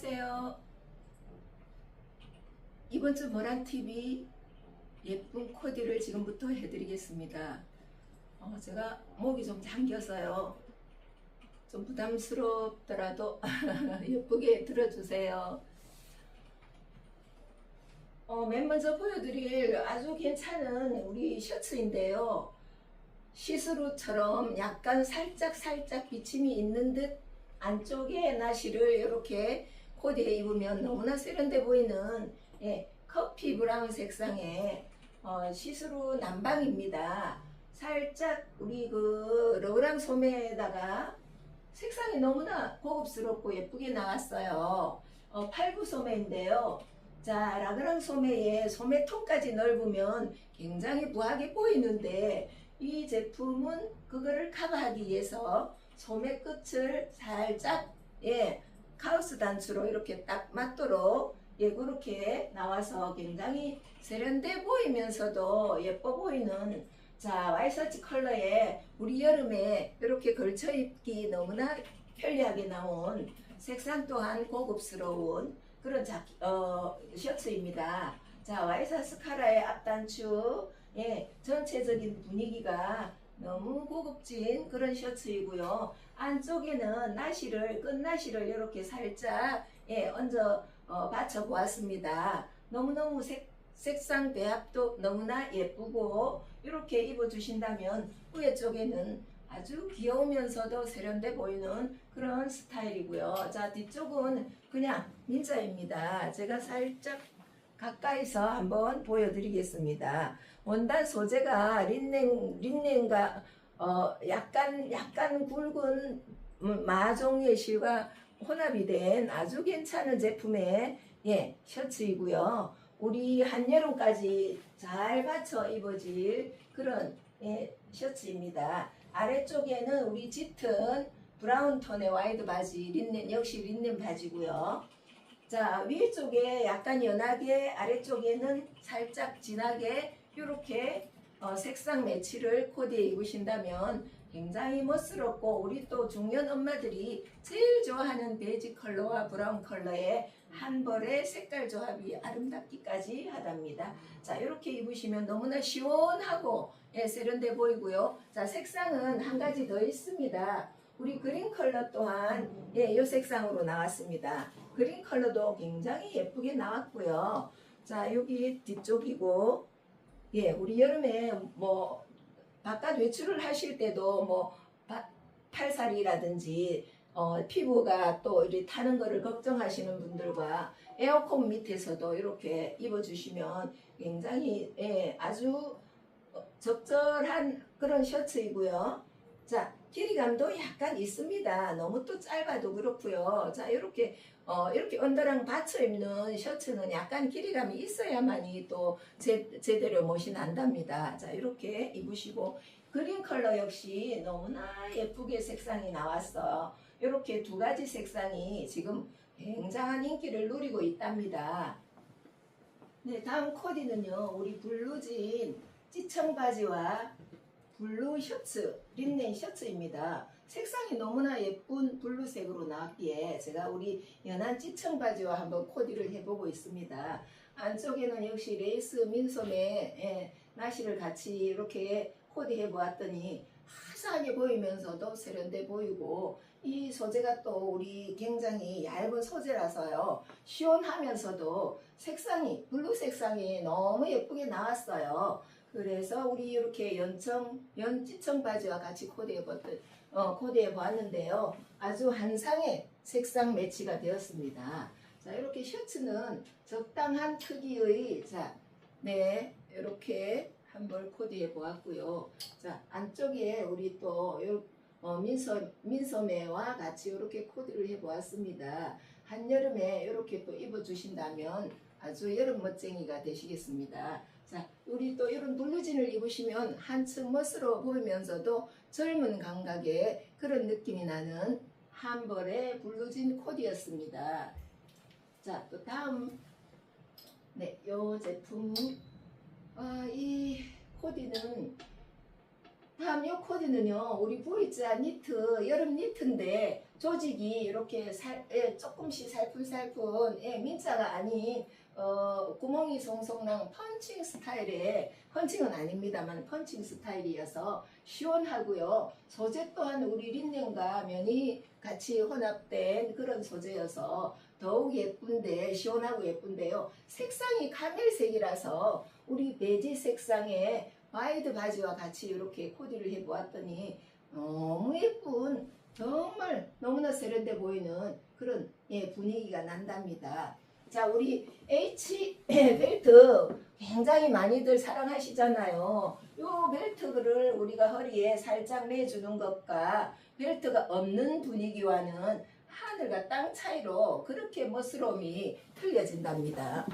안녕하세요. 이번 주 모란TV 예쁜 코디를 지금부터 해드리겠습니다. 어, 제가 목이 좀 잠겨서요. 좀 부담스럽더라도 예쁘게 들어주세요. 어, 맨 먼저 보여드릴 아주 괜찮은 우리 셔츠인데요. 시스루처럼 약간 살짝 살짝 비침이 있는 듯 안쪽에 나시를 이렇게 코디에 입으면 너무나 세련돼 보이는 예, 커피 브라운 색상의 어, 시스루 남방입니다. 살짝 우리 그 러브랑 소매에다가 색상이 너무나 고급스럽고 예쁘게 나왔어요. 어, 팔부 소매인데요. 자, 라그랑 소매에 소매통까지 넓으면 굉장히 부하게 보이는데 이 제품은 그거를 커버하기 위해서 소매 끝을 살짝 예 카우스 단추로 이렇게 딱 맞도록 예 그렇게 나와서 굉장히 세련돼 보이면서도 예뻐 보이는 자 와이셔츠 컬러에 우리 여름에 이렇게 걸쳐 입기 너무나 편리하게 나온 색상 또한 고급스러운 그런 자, 어, 셔츠입니다. 자 와이셔츠 컬러의 앞단추 예 전체적인 분위기가 너무 고급진 그런 셔츠이고요. 안쪽에는 나시를 끝나시를 이렇게 살짝 예, 얹어 어, 받쳐 보았습니다. 너무너무 색, 색상 배합도 너무나 예쁘고 이렇게 입어 주신다면 후에 쪽에는 아주 귀여우면서도 세련돼 보이는 그런 스타일이고요. 자 뒤쪽은 그냥 민자입니다. 제가 살짝 가까이서 한번 보여드리겠습니다. 원단 소재가 린넨 린넨과 어 약간 약간 굵은 음, 마종의 실과 혼합이 된 아주 괜찮은 제품의 예 셔츠이고요. 우리 한여름까지 잘 받쳐 입어질 그런 예, 셔츠입니다. 아래쪽에는 우리 짙은 브라운 톤의 와이드 바지 린넨 역시 린넨 바지고요. 자 위쪽에 약간 연하게 아래쪽에는 살짝 진하게 이렇게 어, 색상 매치를 코디에 입으신다면 굉장히 멋스럽고 우리 또 중년 엄마들이 제일 좋아하는 베이지 컬러와 브라운 컬러의 한 벌의 색깔 조합이 아름답기까지 하답니다. 자 이렇게 입으시면 너무나 시원하고 예, 세련돼 보이고요. 자 색상은 한 가지 더 있습니다. 우리 그린 컬러 또한 예, 이 색상으로 나왔습니다. 그린 컬러도 굉장히 예쁘게 나왔고요. 자 여기 뒤쪽이고 예, 우리 여름에 뭐 바깥 외출을 하실 때도 뭐 바- 팔살이라든지 어, 피부가 또 이렇게 타는 거를 걱정하시는 분들과 에어컨 밑에서도 이렇게 입어주시면 굉장히 예, 아주 어, 적절한 그런 셔츠이고요. 자 길이감도 약간 있습니다. 너무 또 짧아도 그렇고요. 자 이렇게 어, 이렇게 언더랑 받쳐 입는 셔츠는 약간 길이감이 있어야만이 또 제, 제대로 멋이 난답니다. 자 이렇게 입으시고 그린 컬러 역시 너무나 예쁘게 색상이 나왔어요. 이렇게 두 가지 색상이 지금 굉장한 인기를 누리고 있답니다. 네 다음 코디는요 우리 블루진 찌청 바지와 블루 셔츠 린넨 셔츠입니다. 색상이 너무나 예쁜 블루색으로 나왔기에 제가 우리 연한 찌청 바지와 한번 코디를 해보고 있습니다. 안쪽에는 역시 레이스 민소매 예, 나시를 같이 이렇게 코디해 보았더니 화사하게 보이면서도 세련돼 보이고 이 소재가 또 우리 굉장히 얇은 소재라서요 시원하면서도 색상이 블루 색상이 너무 예쁘게 나왔어요. 그래서 우리 이렇게 연청 연지청 바지와 같이 코디해 봤던 어, 코디해 보았는데요. 아주 한상의 색상 매치가 되었습니다. 자 이렇게 셔츠는 적당한 크기의 자, 네 이렇게 한벌 코디해 보았고요. 자 안쪽에 우리 또 요, 어, 민소 민소매와 같이 이렇게 코디를 해 보았습니다. 한여름에 이렇게 또 입어 주신다면 아주 여름 멋쟁이가 되시겠습니다. 자, 우리 또 이런 블루진을 입으시면 한층 멋스러워 보이면서도 젊은 감각의 그런 느낌이 나는 한 벌의 블루진 코디였습니다. 자, 또 다음 네, 요 제품 아, 이 코디는 다음 요 코디는요 우리 보이자 니트 여름 니트인데 조직이 이렇게 살, 예, 조금씩 살풀살풀 예, 민자가 아닌 어, 구멍이 송송난 펀칭 스타일의 펀칭은 아닙니다만 펀칭 스타일이어서 시원하고요. 소재 또한 우리 린넨과 면이 같이 혼합된 그런 소재여서 더욱 예쁜데 시원하고 예쁜데요. 색상이 카멜색이라서 우리 베지 색상의 와이드 바지와 같이 이렇게 코디를 해보았더니 너무 예쁜 정말 너무나 세련돼 보이는 그런 예, 분위기가 난답니다. 자, 우리 H 벨트 굉장히 많이들 사랑하시잖아요. 요 벨트를 우리가 허리에 살짝 매주는 것과 벨트가 없는 분위기와는 하늘과 땅 차이로 그렇게 멋스러움이 틀려진답니다.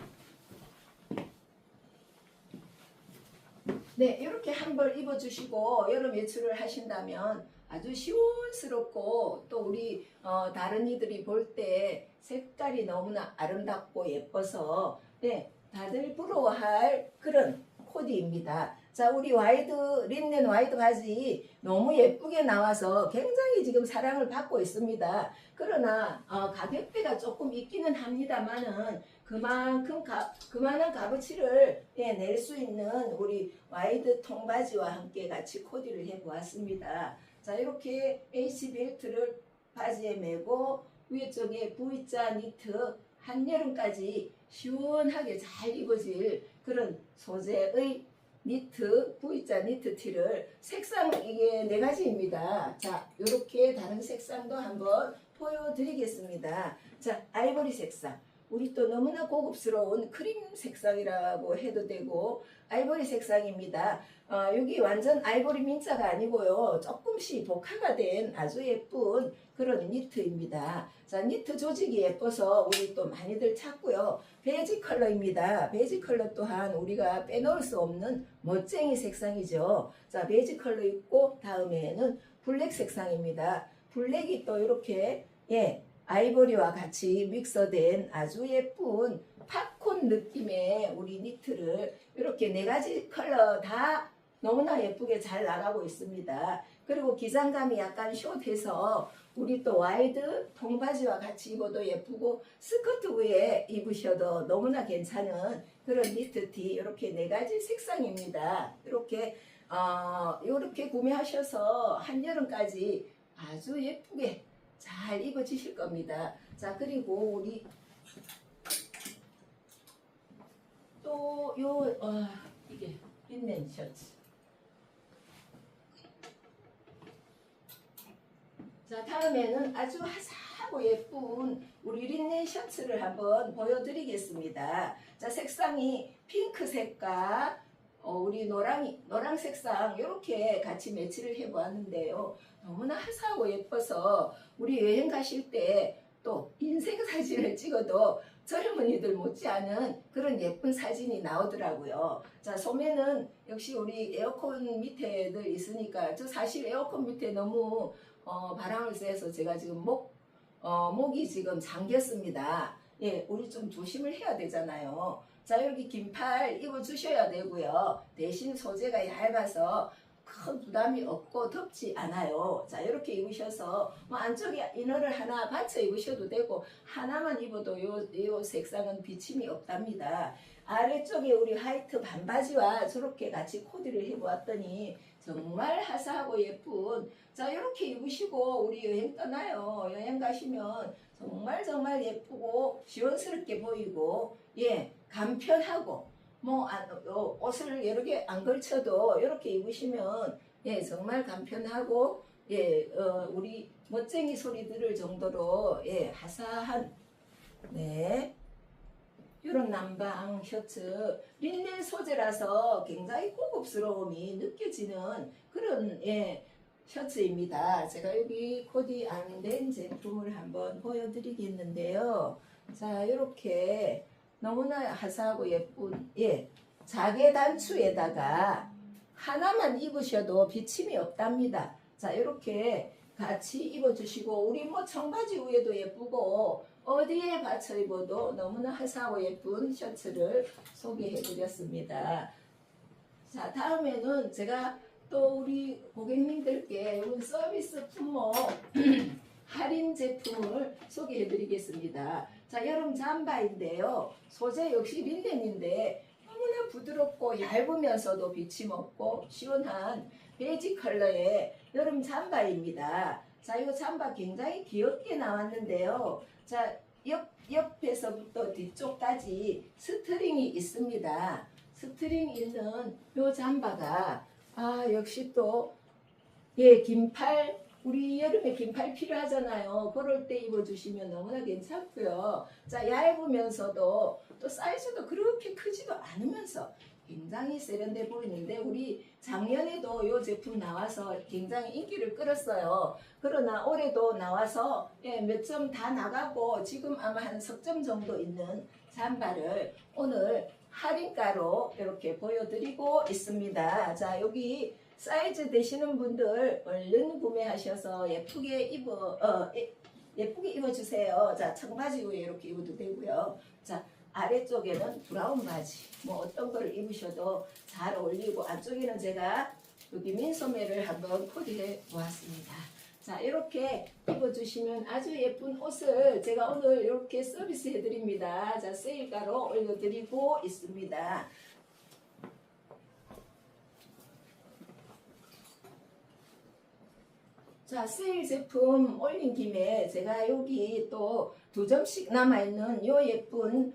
네, 이렇게 한 벌 입어주시고 여름 외출을 하신다면 아주 시원스럽고 또 우리 어, 다른 이들이 볼 때 색깔이 너무나 아름답고 예뻐서 네, 다들 부러워할 그런 코디입니다. 자, 우리 와이드 린넨 와이드 바지 너무 예쁘게 나와서 굉장히 지금 사랑을 받고 있습니다. 그러나 어, 가격대가 조금 있기는 합니다만은 그만큼 가, 그만한 값어치를 예, 낼수 있는 우리 와이드 통바지와 함께 같이 코디를 해보았습니다. 자 이렇게 H 벨트를 바지에 매고 위에 쪽에 V자 니트 한여름까지 시원하게 잘 입어질 그런 소재의 니트 V자 니트 티를 색상 이게 네 가지입니다. 자 이렇게 다른 색상도 한번 보여드리겠습니다. 자 아이보리 색상. 우리 또 너무나 고급스러운 크림 색상이라고 해도 되고 아이보리 색상입니다. 어, 여기 완전 아이보리 민자가 아니고요. 조금씩 복화가 된 아주 예쁜 그런 니트입니다. 자, 니트 조직이 예뻐서 우리 또 많이들 찾고요. 베이지 컬러입니다. 베이지 컬러 또한 우리가 빼놓을 수 없는 멋쟁이 색상이죠. 자, 베이지 컬러 있고 다음에는 블랙 색상입니다. 블랙이 또 이렇게 예, 아이보리와 같이 믹서된 아주 예쁜 팝콘 느낌의 우리 니트를 이렇게 네 가지 컬러 다 너무나 예쁘게 잘 나가고 있습니다. 그리고 기장감이 약간 숏해서 우리 또 와이드 통바지와 같이 입어도 예쁘고 스커트 위에 입으셔도 너무나 괜찮은 그런 니트티 이렇게 네 가지 색상입니다. 이렇게 어, 이렇게 구매하셔서 한여름까지 아주 예쁘게 잘 입어지실 겁니다. 자 그리고 우리 또요 어, 이게 린넨 셔츠. 자 다음에는 아주 화사하고 예쁜 우리 린넨 셔츠를 한번 보여드리겠습니다. 자 색상이 핑크색과 어, 우리 노랑이 노랑 색상 이렇게 같이 매치를 해보았는데요. 너무나 화사하고 예뻐서 우리 여행 가실 때 또 인생 사진을 찍어도 젊은이들 못지않은 그런 예쁜 사진이 나오더라고요. 자 소매는 역시 우리 에어컨 밑에들 있으니까 저 사실 에어컨 밑에 너무 어, 바람을 쐬서 제가 지금 목 어, 목이 지금 잠겼습니다. 예, 우리 좀 조심을 해야 되잖아요. 자 여기 긴팔 입어 주셔야 되고요. 대신 소재가 얇아서 큰 부담이 없고 덥지 않아요. 자 이렇게 입으셔서 뭐 안쪽에 이너를 하나 받쳐 입으셔도 되고 하나만 입어도 요, 요 색상은 비침이 없답니다. 아래쪽에 우리 화이트 반바지와 저렇게 같이 코디를 해보았더니 정말 화사하고 예쁜 자 이렇게 입으시고 우리 여행 떠나요. 여행 가시면 정말 정말 예쁘고 시원스럽게 보이고 예 간편하고 뭐 안- 어, 옷을 여러 개 안 걸쳐도 이렇게 입으시면 예 정말 간편하고 예 어, 우리 멋쟁이 소리 들을 정도로 예 화사한 네 이런 남방 셔츠 린넨 소재라서 굉장히 고급스러움이 느껴지는 그런 예 셔츠입니다. 제가 여기 코디 안 된 제품을 한번 보여드리겠는데요. 자 이렇게 너무나 화사하고 예쁜 예 자개 단추에다가 하나만 입으셔도 비침이 없답니다. 자 이렇게 같이 입어주시고 우리 뭐 청바지 위에도 예쁘고 어디에 받쳐 입어도 너무나 화사하고 예쁜 셔츠를 소개해드렸습니다. 자 다음에는 제가 또 우리 고객님들께 이번 서비스 품목 할인 제품을 소개해 드리겠습니다. 자, 여름 잠바인데요. 소재 역시 린넨인데 너무나 부드럽고 얇으면서도 비침 없고 시원한 베이지 컬러의 여름 잠바입니다. 자, 이 잠바 굉장히 귀엽게 나왔는데요. 자, 옆, 옆에서부터 뒤쪽까지 스트링이 있습니다. 스트링 있는 이 잠바가 아 역시 또 예, 긴팔 우리 여름에 긴팔 필요하잖아요. 그럴 때 입어주시면 너무나 괜찮고요. 자 얇으면서도 또 사이즈도 그렇게 크지도 않으면서 굉장히 세련돼 보이는데 우리 작년에도 이 제품 나와서 굉장히 인기를 끌었어요. 그러나 올해도 나와서 예, 몇 점 다 나가고 지금 아마 한 석 점 정도 있는 잠바를 오늘 할인가로 이렇게 보여드리고 있습니다. 자 여기 사이즈 되시는 분들 얼른 구매하셔서 예쁘게 입어 어, 예, 예쁘게 입어주세요. 자 청바지 위에 이렇게 입어도 되고요. 자 아래쪽에는 브라운 바지 뭐 어떤 걸 입으셔도 잘 어울리고 안쪽에는 제가 여기 민소매를 한번 코디해 보았습니다. 자 이렇게 입어주시면 아주 예쁜 옷을 제가 오늘 이렇게 서비스 해드립니다. 자 세일가로 올려드리고 있습니다. 자, 세일 제품 올린 김에 제가 여기 또 두 점씩 남아있는 요 예쁜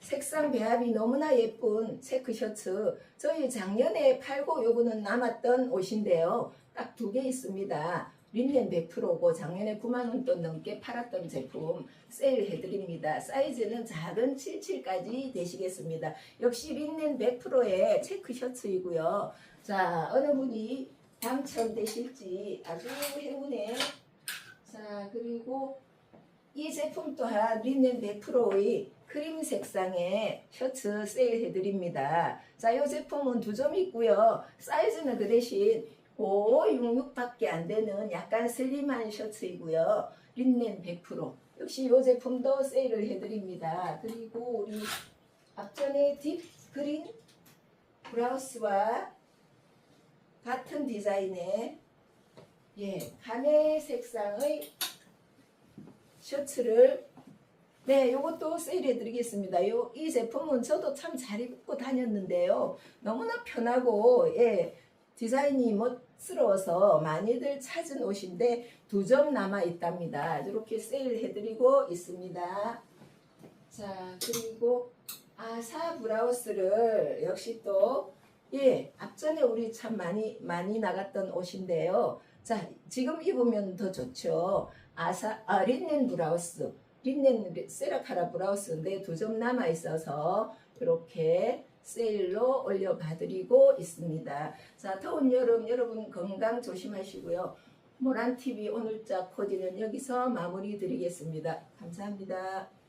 색상 배합이 너무나 예쁜 체크 셔츠. 저희 작년에 팔고 요거는 남았던 옷인데요. 딱 두 개 있습니다. 린넨 100%고 작년에 9만원 돈 넘게 팔았던 제품 세일 해드립니다. 사이즈는 작은 77까지 되시겠습니다. 역시 린넨 100%의 체크 셔츠이고요. 자, 어느 분이 당첨되실지 아주 행운에 자 그리고 이 제품 또한 린넨 100%의 크림 색상의 셔츠 세일 해드립니다. 자, 이 제품은 두 점 있고요. 사이즈는 그 대신 566밖에 안 되는 약간 슬림한 셔츠이고요. 린넨 100% 역시 이 제품도 세일을 해드립니다. 그리고 우리 앞전에 딥 그린 브라우스와 같은 디자인의 예, 가네 색상의 셔츠를 네, 요것도 세일해 드리겠습니다. 요, 이 제품은 저도 참 잘 입고 다녔는데요. 너무나 편하고, 예, 디자인이 멋스러워서 많이들 찾은 옷인데 두 점 남아 있답니다. 이렇게 세일해 드리고 있습니다. 자, 그리고 아사 브라우스를 역시 또 예, 앞전에 우리 참 많이 많이 나갔던 옷인데요. 자, 지금 입으면 더 좋죠. 아사 아, 린넨 브라우스, 린넨 세라카라 브라우스인데 두 점 남아 있어서 이렇게 세일로 올려 봐드리고 있습니다. 자, 더운 여름 여러분 건강 조심하시고요. 모란 TV 오늘자 코디는 여기서 마무리 드리겠습니다. 감사합니다.